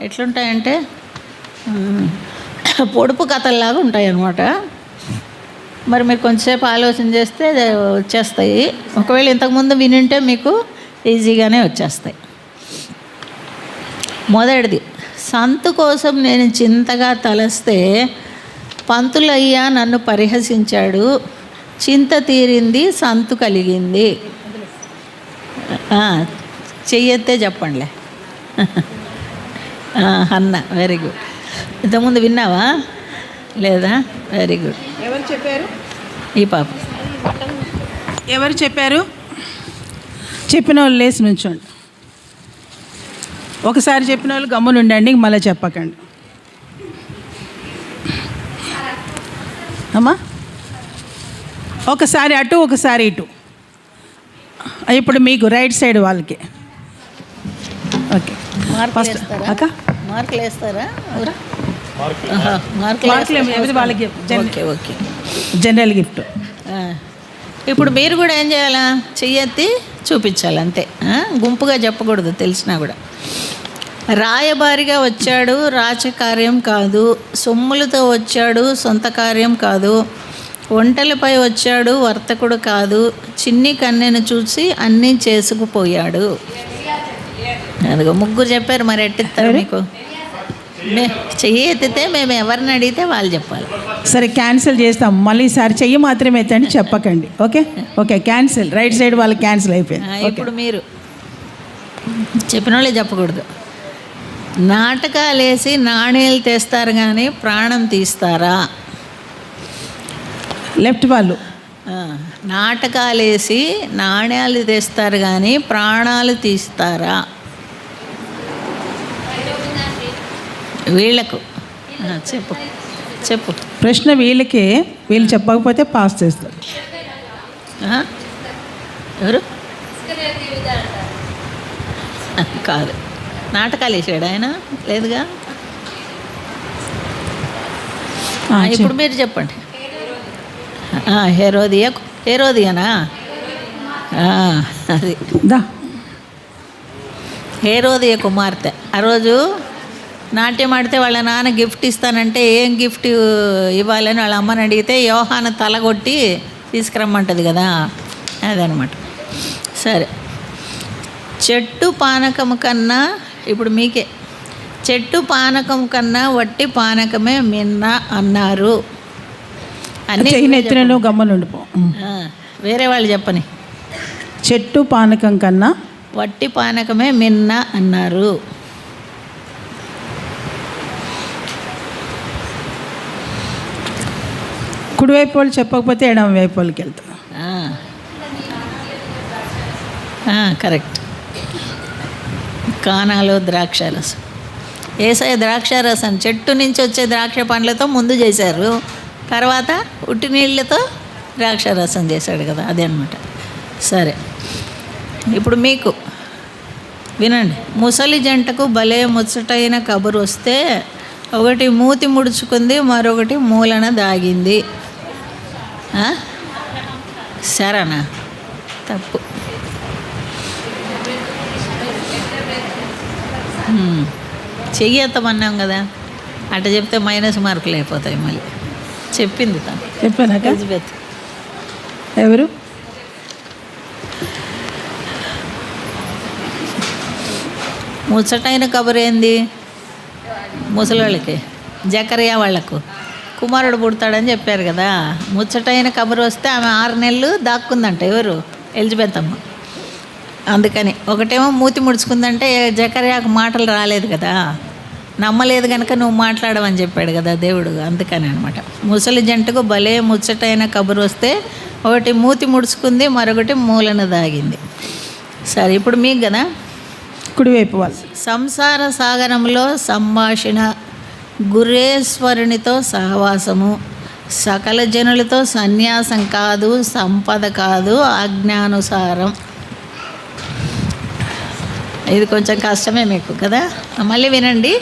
ఎట్లుంటాయంటే పొడుపు కథల్లాగా ఉంటాయి అన్నమాట మరి మీరు కొంచెంసేపు ఆలోచన చేస్తే వచ్చేస్తాయి. ఒకవేళ ఇంతకుముందు వినింటే మీకు ఈజీగానే వచ్చేస్తాయి. మొదటిది సంతు కోసం నేను చింతగా తలస్తే పంతులయ్యా నన్ను పరిహసించాడు. చింత తీరింది సంతు కలిగింది. ఆ, చెప్పండిలే. అన్న వెరీ గుడ్ ఇంతకుముందు విన్నావా? లేదా? వెరీ గుడ్ ఎవరు చెప్పారు? ఈ పాప. ఎవరు చెప్పారు? చెప్పిన వాళ్ళు లేచి నుంచోండి. ఒకసారి చెప్పిన వాళ్ళు గమ్మున ఉండండి మళ్ళీ చెప్పకండి. అమ్మా ఒకసారి అటు ఒకసారి ఇటు. ఇప్పుడు మీకు రైట్ సైడ్ వాళ్ళకి. ఓకే. ఫస్ట్ అక్క? మార్కులు వేస్తారా? మార్కులు. వాళ్ళకి ఓకే ఓకే. General gift. ఇప్పుడు మీరు కూడా ఏం చేయాలా? చెయ్యెత్తి చూపించాలి అంతే గుంపుగా చెప్పకూడదు తెలిసినా కూడా. రాయబారిగా వచ్చాడు రాచకార్యం కాదు. సొమ్ములతో వచ్చాడు సొంత కార్యం కాదు. ఒంటలపై వచ్చాడు వర్తకుడు కాదు. చిన్ని కన్నెను చూసి అన్నీ చేసుకుపోయాడు. అదిగో ముగ్గురు చెప్పారు మరి ఎట్టిస్తారు మీకు? చెయ్యి ఎత్తితే మేము ఎవరిని అడిగితే వాళ్ళు చెప్పాలి. సరే క్యాన్సిల్ చేస్తాం. మళ్ళీ ఈసారి చెయ్యి మాత్రమే ఎత్తండి చెప్పకండి. Okay? Okay cancel right side వాళ్ళకి క్యాన్సిల్ అయిపోయింది ఇప్పుడు మీరు చెప్పిన వాళ్ళే చెప్పకూడదు. నాటకాలు వేసి నాణేలు తెస్తారు కానీ ప్రాణం తీస్తారా? లెఫ్ట్ వాళ్ళు. నాటకాలు వేసి నాణ్యాలు తెస్తారు కానీ ప్రాణాలు తీస్తారా? వీళ్ళకు. చెప్పు. చెప్పు. ప్రశ్న వీళ్ళకే వీళ్ళు చెప్పకపోతే పాస్ చేస్తారు? ఎవరు? కాదు. నాటకాలు వేసాడు ఆయన? లేదుగా? ఇప్పుడు మీరు చెప్పండి. హెరోదియా? హెరోదియానా? అది. దా. హేరోదియ కుమార్తె. ఆ రోజు నాట్యం ఆడితే వాళ్ళ నాన్న గిఫ్ట్ ఇస్తానంటే ఏం గిఫ్ట్ ఇవ్వాలని వాళ్ళ అమ్మని అడిగితే యోహాన తలగొట్టి తీసుకురమ్మంటది కదా అదనమాట సరే. చెట్టు పానకం కన్నా ఇప్పుడు మీకే. చెట్టు పానకం కన్నా వట్టి పానకమే మిన్న అన్నారు. అన్నీ గమ్మలు ఉండిపో వేరే వాళ్ళు చెప్పని. చెట్టు పానకం కన్నా వట్టి పానకమే మిన్న అన్నారు. కుడివైపు వాళ్ళు చెప్పకపోతే ఎడమ వైపు వాళ్ళకి వెళ్తాం. కరెక్ట్. కానాలు ద్రాక్ష రసం ఏసఐ ద్రాక్ష రసం చెట్టు నుంచి వచ్చే ద్రాక్ష పండ్లతో ముందు చేశారు. తర్వాత ఉట్టి నీళ్ళతో ద్రాక్ష రసం చేశాడు కదా అదే అనమాట సరే. ఇప్పుడు మీకు వినండి. ముసలి జంటకు భలే ముచ్చటైన కబురు వస్తే ఒకటి మూతి ముడుచుకుంది మరొకటి మూలన దాగింది. సరేనా? తప్పు. హ్మ్. చెయ్యి ఎత్తమన్నాం కదా. అట్ట చెప్తే మైనస్ మార్కులు అయిపోతాయి మళ్ళీ. చెప్పింది తను. ఎలిజబెత్. ఎవరు? ముచ్చటైన కబురు ఏంది ముసలోళ్ళకి. జకరియా వాళ్ళకు కుమారుడు పుడతాడని చెప్పారు కదా. ముచ్చటైన కబురు వస్తే ఆమె ఆరు నెలలు దాక్కుందంట ఎవరు? ఎలిజబెత్ అమ్మ. అందుకని ఒకటేమో మూతి ముడుచుకుందంటే జకర్యాకు మాటలు రాలేదు కదా. నమ్మలేదు కనుక నువ్వు మాట్లాడవని చెప్పాడు కదా దేవుడు అందుకని అనమాట ముసలి జంటకు భలే ముచ్చటైన కబురు వస్తే ఒకటి మూతి ముడుచుకుంది మరొకటి మూలను దాగింది. సరే ఇప్పుడు మీకు కదా? కుడివైపు వాళ్ళు. సంసార సాగరంలో సంభాషణ గురేశ్వరునితో సహవాసము. సకల జనులతో సన్యాసం కాదు సంపద కాదు ఆజ్ఞానుసారం. ఇది కొంచెం కష్టమే మీకు కదా? మళ్ళీ వినండి.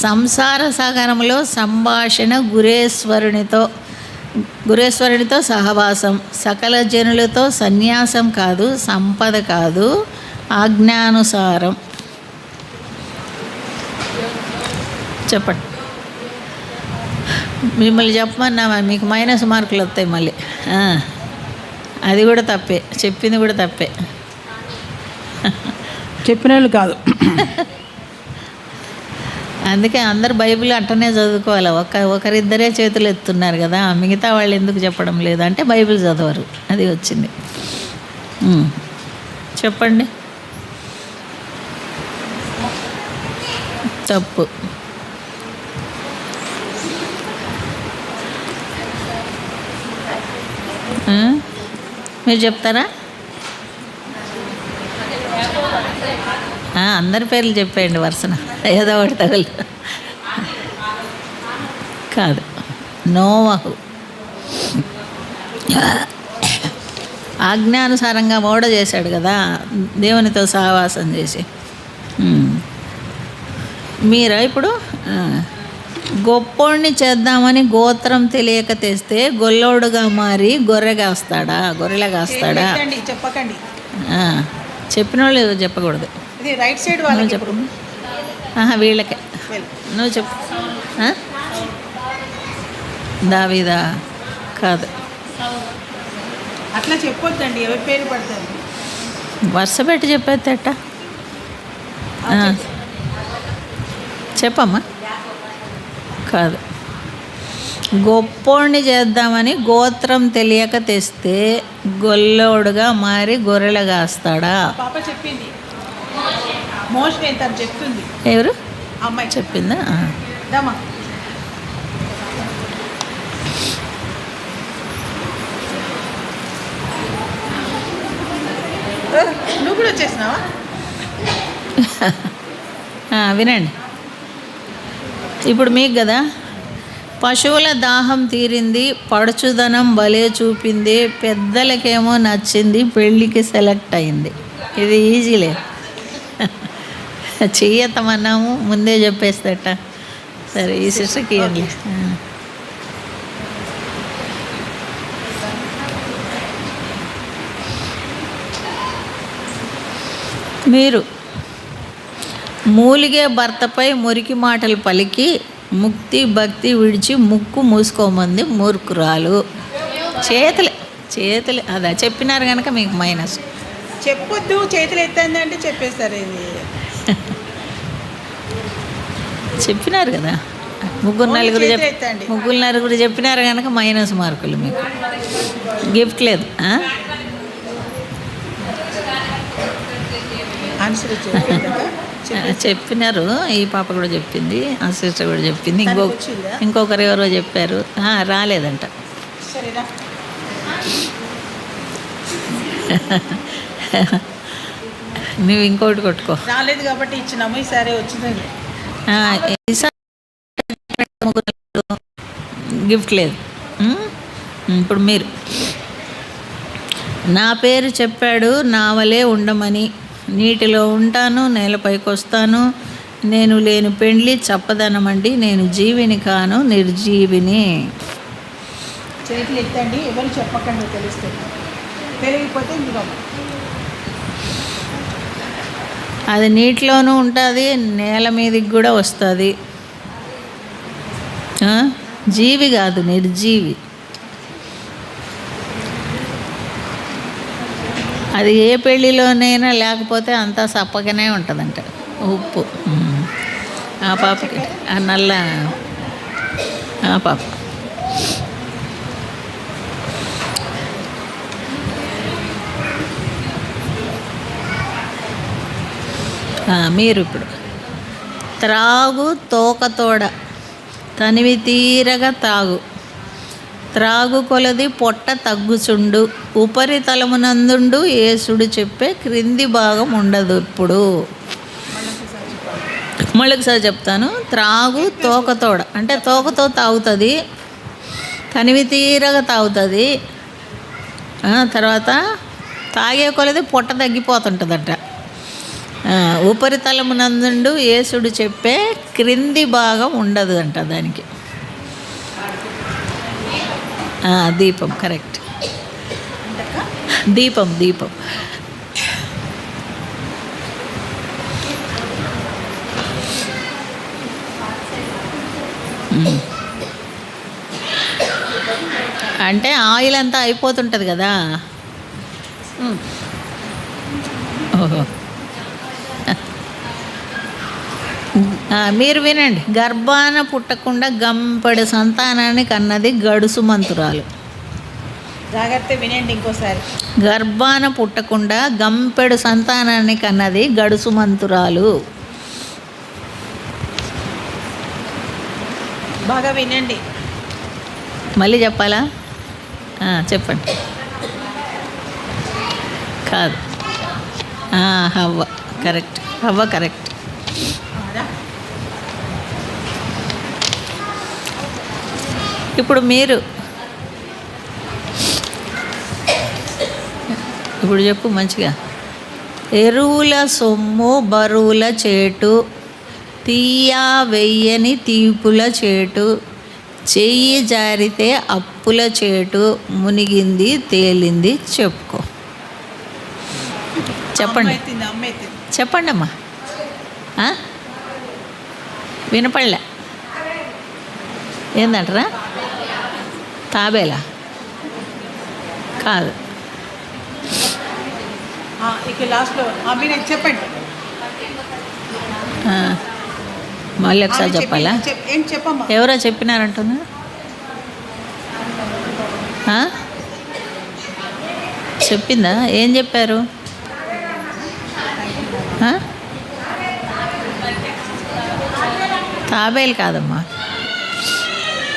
సంసార సాగరంలో సంభాషణ గురేశ్వరునితో గురేశ్వరునితో సహవాసం. సకల జనులతో సన్యాసం కాదు సంపద కాదు ఆజ్ఞానుసారం. చెప్పండి. మిమ్మల్ని చెప్పమన్నామా మీకు మైనస్ మార్కులు వస్తాయి మళ్ళీ. అది కూడా తప్పే చెప్పింది కూడా తప్పే. చెప్పిన వాళ్ళు కాదు. అందుకే అందరు బైబిల్ అట్టనే చదువుకోవాలి. ఒక ఒకరిద్దరే చేతులు ఎత్తున్నారు కదా మిగతా వాళ్ళు ఎందుకు చెప్పడం లేదు? అంటే బైబిల్ చదవరు. అది వచ్చింది. చెప్పండి. తప్పు. మీరు చెప్తారా? అందరి పేర్లు చెప్పేయండి వరుసన. ఏదో ఒకటి తగులు. కాదు. నోవహు. ఆజ్ఞానుసారంగా మూడ చేశాడు కదా దేవునితో సహవాసం చేసి. మీరా ఇప్పుడు? గొప్పోడిని చేద్దామని గోత్రం తెలియక తెస్తే గొల్లోడుగా మారి గొర్రెగా వస్తాడా గొర్రెలా కాస్తాడా? ఎత్తండి, చెప్పకండి. చెప్పిన వాళ్ళు చెప్పకూడదు. రైట్ సైడ్ వాళ్ళకి చెప్పు. వీళ్ళకే. వెళ్ళు. నువ్వు చెప్పు? దావీదా? కాదు. అట్లా చెప్పొద్దండి ఎవరి పేరు పడుతుంది వరుస పెట్టి చెప్పేత్తట చెప్పమ్మా. కాదు. గొప్పోడిని చేద్దామని గోత్రం తెలియక తెస్తే గొల్లోడుగా మారి గొర్రెలు కాస్తాడా? పాప చెప్పింది. చెప్తుంది. ఎవరు? అమ్మాయి. చెప్పిందా? నువ్వు కూడా వచ్చేసినావా? వినండి. ఇప్పుడు మీకు కదా? పశువుల దాహం తీరింది పడుచుదనం భలే చూపింది పెద్దలకేమో నచ్చింది పెళ్ళికి సెలెక్ట్ అయింది. ఇది ఈజీలే. చెయ్యతమన్నాము ముందే చెప్పేస్తట. సరే ఈ సిస్టర్కి ఇవ్వండి. మీరు మూలిగే భర్తపై మురికి మాటలు పలికి ముక్తి భక్తి విడిచి ముక్కు మూసుకోమంది మూర్ఖురాలు. చేతులే చేతులే అదా చెప్పినారు కనుక మీకు మైనస్. చెప్పొద్దు చేతులు ఎత్తండి అంటే చెప్పేస్తారు ఇది. చెప్పినారు కదా. ముగ్గురు నలుగురు చెప్. ముగ్గురు నలుగురు చెప్పినారు కనుక మైనస్ మార్కులు మీకు. గిఫ్ట్ లేదు? ఆన్సర్ చెప్పినారు. ఈ పాప కూడా చెప్పింది ఆ సిస్టర్ కూడా చెప్పింది. ఇంకో వచ్చిందా? ఇంకొకరు ఎవరో చెప్పారు. రాలేదంట. నువ్వు ఇంకోటి కొట్టుకో. రాలేదు కాబట్టి ఇచ్చినాము ఈసారి ఈసారి గిఫ్ట్ లేదు? ఇప్పుడు మీరు. నా పేరు చెప్పాడు నా వలే ఉండమని. నీటిలో ఉంటాను నేలపైకి వస్తాను నేను లేని పెండ్లి చప్పదనమండి నేను జీవిని కాను నిర్జీవిని. చేతులు ఎత్తండి ఎవరు చెప్పకండి తెలుస్తుంది పెరిగిపోతే మీరు అది నీటిలోనూ ఉంటుంది నేల మీదకి కూడా వస్తుంది? జీవి కాదు నిర్జీవి. అది ఏ పెళ్ళిలోనైనా లేకపోతే అంతా సప్పగానే ఉంటుందంట. ఉప్పు. ఆ పాపకి. ఆ నల్ల ఆ పాప. మీరు ఇప్పుడు. త్రాగు తోకతోడ తనివి తీరగా తాగు. త్రాగు కొలది పొట్ట తగ్గుచుండు. ఉపరితలమునందుండు ఏసుడు చెప్పే క్రింది భాగం ఉండదు ఇప్పుడు. మళ్ళొకసారి చెప్తాను. త్రాగు తోకతోడ. అంటే తోకతో తాగుతుంది. కనివి తీరగా తాగుతుంది. తర్వాత తాగే కొలది పొట్ట తగ్గిపోతుంటుందట. ఉపరితలమునందుండు యేసుడు చెప్పే క్రింది భాగం ఉండదు అంట దానికి. దీపం కరెక్ట్. దీపం దీపం. అంటే ఆయిల్ అంతా అయిపోతుంటుంది కదా. ఓహో. మీరు వినండి. గర్భాన పుట్టకుండా గంపడి సంతానాన్ని కన్నది గడుసు మంతురాలు. జాగ్రత్త వినండి ఇంకోసారి. గర్భాన పుట్టకుండా గంపెడు సంతానాన్ని కన్నది గడుసు మంతురాలు. బాగా వినండి. మళ్ళీ చెప్పాలా? చెప్పండి. కాదు. హవ్వ. కరెక్ట్. హవ్వ కరెక్ట్. ఇప్పుడు మీరు. ఇప్పుడు చెప్పు మంచిగా. ఎరువుల సొమ్ము బరువుల చేటు తీయ వెయ్యని తీపుల చేటు చెయ్యి జారితే అప్పుల చేటు మునిగింది తేలింది చెప్పుకో. చెప్పండి. చెప్పండి అమ్మా? వినపడలే. ఏందంటారా? తాబేలా? కాదు. చెప్పండి. మళ్ళీ ఒకసారి చెప్పాలా? ఎవరో చెప్పినారంటున్నా? చెప్పిందా? ఏం చెప్పారు? తాబేలు కాదమ్మా.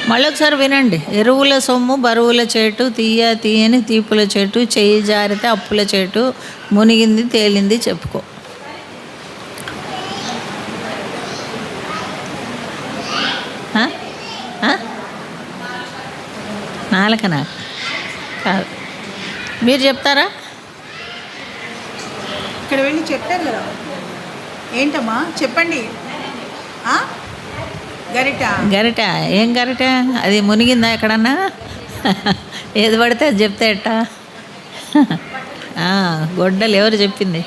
మళ్ళీ ఒకసారి వినండి. ఎరువుల సొమ్ము బరువుల చేటు తీయ తీయని తీపుల చేటు చేయి జారితే అప్పుల చేటు మునిగింది తేలింది చెప్పుకో. నాలుకనా? కాదు. మీరు చెప్తారా? ఇక్కడ వెళ్ళి చెప్పారు కదా. ఏంటమ్మా? చెప్పండి. గరిట. గరిట. ఏం గరిట? అది మునిగిందా ఎక్కడన్నా? ఏది పడితే అది చెప్తే ఎట్టా? గొడ్డలు ఎవరు చెప్పింది?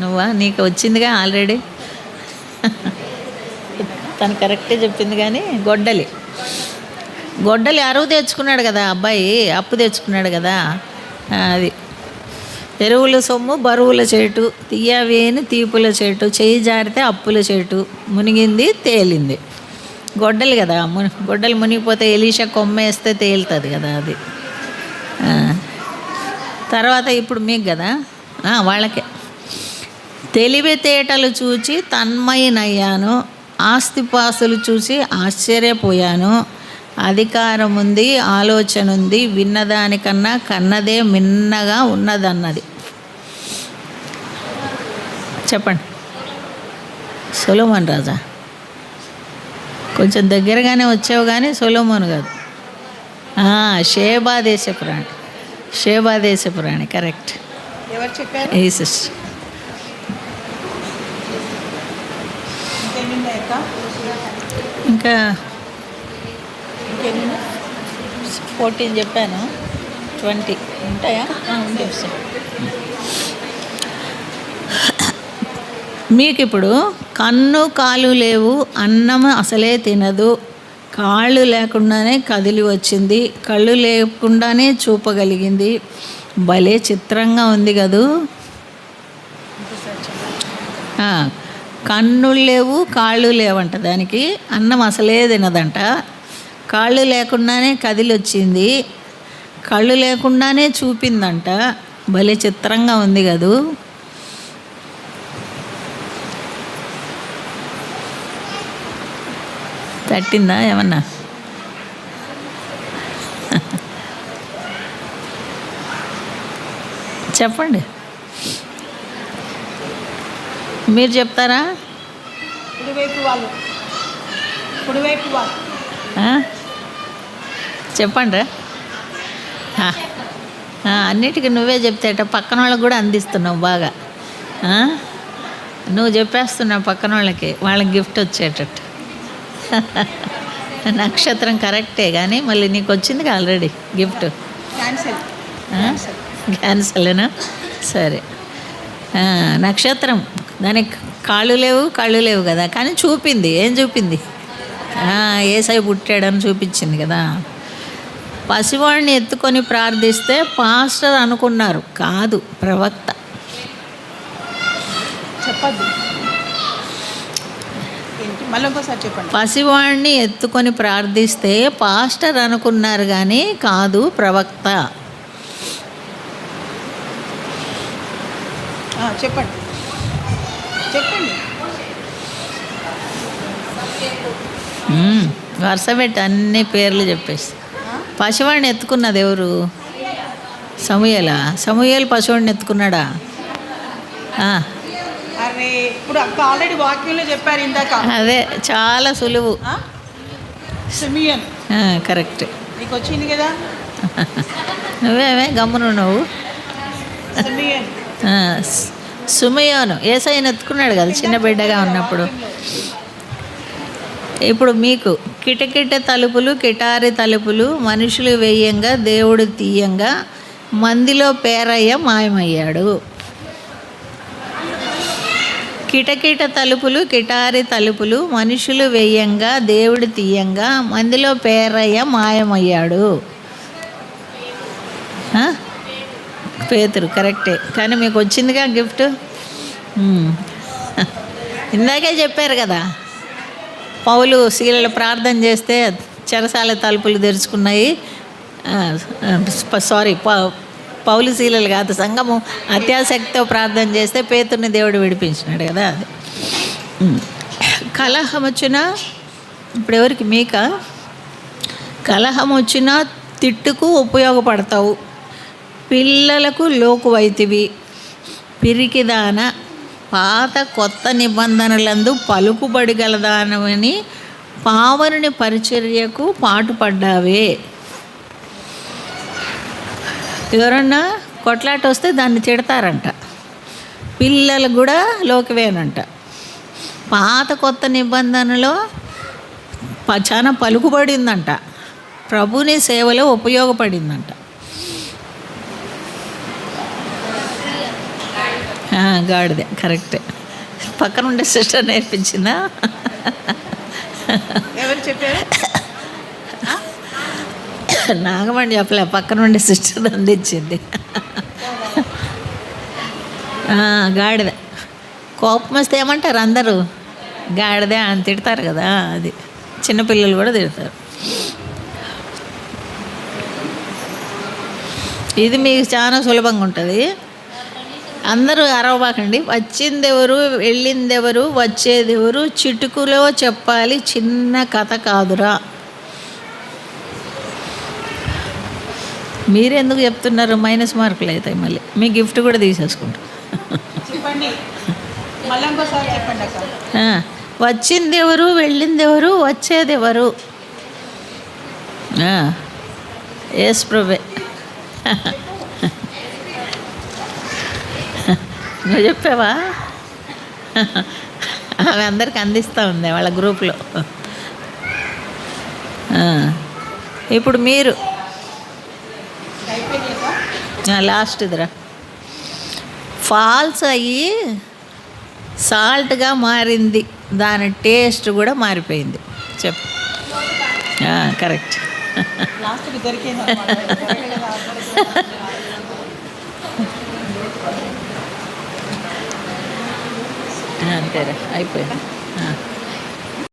నువ్వా? నీకు వచ్చిందిగా ఆల్రెడీ? తను కరెక్టే చెప్పింది కానీ గొడ్డలి. గొడ్డలి అరువు తెచ్చుకున్నాడు కదా అబ్బాయి అప్పు తెచ్చుకున్నాడు కదా అది. ఎరువుల సొమ్ము బరువుల చేటు తీయవేని తీపుల చేటు చేయి జారితే అప్పుల చేటు మునిగింది తేలింది. గొడ్డలు కదా ముని గొడ్డలు మునిగిపోతే ఎలీషా కొమ్మేస్తే తేలుతుంది కదా అది. తర్వాత ఇప్పుడు మీకు కదా ఆ, వాళ్ళకే. తెలివితేటలు చూచి తన్మయనయ్యాను ఆస్తిపాస్తులు చూసి ఆశ్చర్యపోయాను అధికారం ఉంది ఆలోచన ఉంది విన్నదానికన్నా కన్నదే మిన్నగా ఉన్నదన్నది. చెప్పండి. సొలోమన్ రాజా. కొంచెం దగ్గరగానే వచ్చావు కానీ సొలోమోన్ కాదు. షేబా దేశ పురాణి. షేబా దేశ పురాణి కరెక్ట్. ఎవరు చెప్పారు? ఏ సిస్టర్ ఇంకా ఫోర్టీన్ చెప్పాను. ట్వంటీ. ఉంటాయా? ఉంటాయి. సార్. మీకు ఇప్పుడు కన్ను కాలు లేవు అన్నం అసలే తినదు. కాళ్ళు లేకుండానే కదిలి వచ్చింది కళ్ళు లేకుండానే చూపగలిగింది. భలే చిత్రంగా ఉంది కదూ. కన్నులు లేవు కాళ్ళు లేవంట దానికి. అన్నం అసలే తినదంట. కాళ్ళు లేకుండానే కదిలి వచ్చింది కళ్ళు లేకుండానే చూపిందంట. భలే చిత్రంగా ఉంది కదూ. తట్టిందా ఏమన్నా? చెప్పండి. మీరు చెప్తారా? కుడివైపు వాళ్ళు. కుడివైపు వాళ్ళు. ఆ? చెప్పండి అన్నిటికీ నువ్వే చెప్తేట పక్కన వాళ్ళకి కూడా అందిస్తున్నావు బాగా? నువ్వు చెప్పేస్తున్నావు పక్కన వాళ్ళకి. వాళ్ళకి గిఫ్ట్ వచ్చేటట్టు. నక్షత్రం కరెక్టే కానీ మళ్ళీ నీకు వచ్చింది ఆల్రెడీ గిఫ్ట్ క్యాన్సిల్ క్యాన్సలేనా సరే. నక్షత్రం. దానికి కాళ్ళు లేవు కళ్ళు లేవు కదా కానీ చూపింది ఏం చూపింది? ఏసై పుట్టాడని చూపించింది కదా. పసివాడిని ఎత్తుకొని ప్రార్థిస్తే పాస్టర్ అనుకున్నారు కాదు ప్రవక్త. చెప్పద్దు. మళ్ళీ ఇంకోసారి చెప్పండి. పసివాడిని ఎత్తుకొని ప్రార్థిస్తే పాస్టర్ అనుకున్నారు కానీ కాదు ప్రవక్త. చెప్పండి. చెప్పండి. వరుస పెట్టి అన్ని పేర్లు చెప్పేసి. పసివాడిని ఎత్తుకున్నది ఎవరు? సమూయేలా? సమూయేలు పసివాడిని ఎత్తుకున్నాడా? ఇప్పుడు అక్క ఆల్రెడీ వాక్యంలో చెప్పారు ఇందాక. అదే చాలా సులువు. సిమియన్. కరెక్ట్. నీకు వచ్చింది కదా నువ్వేమే గమ్మును నువ్వు సుమయోను. ఏసైని ఎత్తుకున్నాడు కదా చిన్న బిడ్డగా ఉన్నప్పుడు. ఇప్పుడు మీకు కిటకిట తలుపులు కిటారి తలుపులు మనుషులు వేయంగా దేవుడు తీయంగా మందిలో పేరయ్య మాయమయ్యాడు. కిటకిట తలుపులు కిటారి తలుపులు మనుషులు వేయంగా దేవుడు తీయంగా మందిలో పేరయ్య మాయమయ్యాడు. పేతురు కరెక్టే. కానీ మీకు వచ్చిందిగా గిఫ్ట్? ఇందాకే చెప్పారు కదా పౌలు శీలలు ప్రార్థన చేస్తే చెరసాల తలుపులు తెరుచుకున్నాయి. సారీ ప- పౌలు శీలలు కాదు సంఘము అత్యాసక్తితో ప్రార్థన చేస్తే పేతుని దేవుడు విడిపించినాడు కదా అది. కలహం వచ్చినా ఇప్పుడు ఎవరికి? మీక? కలహం వచ్చినా తిట్టుకు ఉపయోగపడతావు. పిల్లలకు లోకువైతివి. పిరికిదాన పాత కొత్త నిబంధనలందు పలుకుబడి గలదానమని పావనుని పరిచర్యకు పాటుపడ్డావే. ఎవరన్నా కొట్లాట వస్తే దాన్ని తిడతారంట. పిల్లలు కూడా లోకివేనంట. పాత కొత్త నిబంధనలో ప- చాలా పలుకుబడిందంట. ప్రభుని సేవలో ఉపయోగపడిందంట. గాడిదే కరెక్టే. పక్కన ఉండే సిస్టర్ నేర్పించిందా? ఎవరు చెప్పారు? నాగమణి చెప్పలే పక్కన ఉండి సిస్టర్ అందించింది గాడిద. కోపం వస్తే ఏమంటారు అందరూ? గాడిదే అని తిడతారు కదా అది. చిన్నపిల్లలు కూడా తిడతారు. ఇది మీకు చాలా సులభంగా ఉంటుంది. అందరూ అరవబాకండి. వచ్చిందెవరు వెళ్ళిందెవరు వచ్చేదెవరు చిటుకులో చెప్పాలి చిన్న కథ కాదురా. మీరెందుకు చెప్తున్నారు? మైనస్ మార్కులు అవుతాయి మళ్ళీ. మీ గిఫ్ట్ కూడా తీసేసుకుంటారు చెప్పండి. అక్క ఆ, వచ్చిందెవరు వెళ్ళిందెవరు వచ్చేదెవరు? ఎస్ ప్రభే. నువ్వు చెప్పావా? ఆమె అందరికి అందిస్తూ ఉంది వాళ్ళ గ్రూప్లో. ఇప్పుడు మీరు. లాస్ట్ ఇదిరా ఫాల్స్ అయ్యి సాల్ట్గా మారింది. దాని టేస్ట్ కూడా మారిపోయింది. చెప్పు. కరెక్ట్ అంతేరా అయిపోయింది.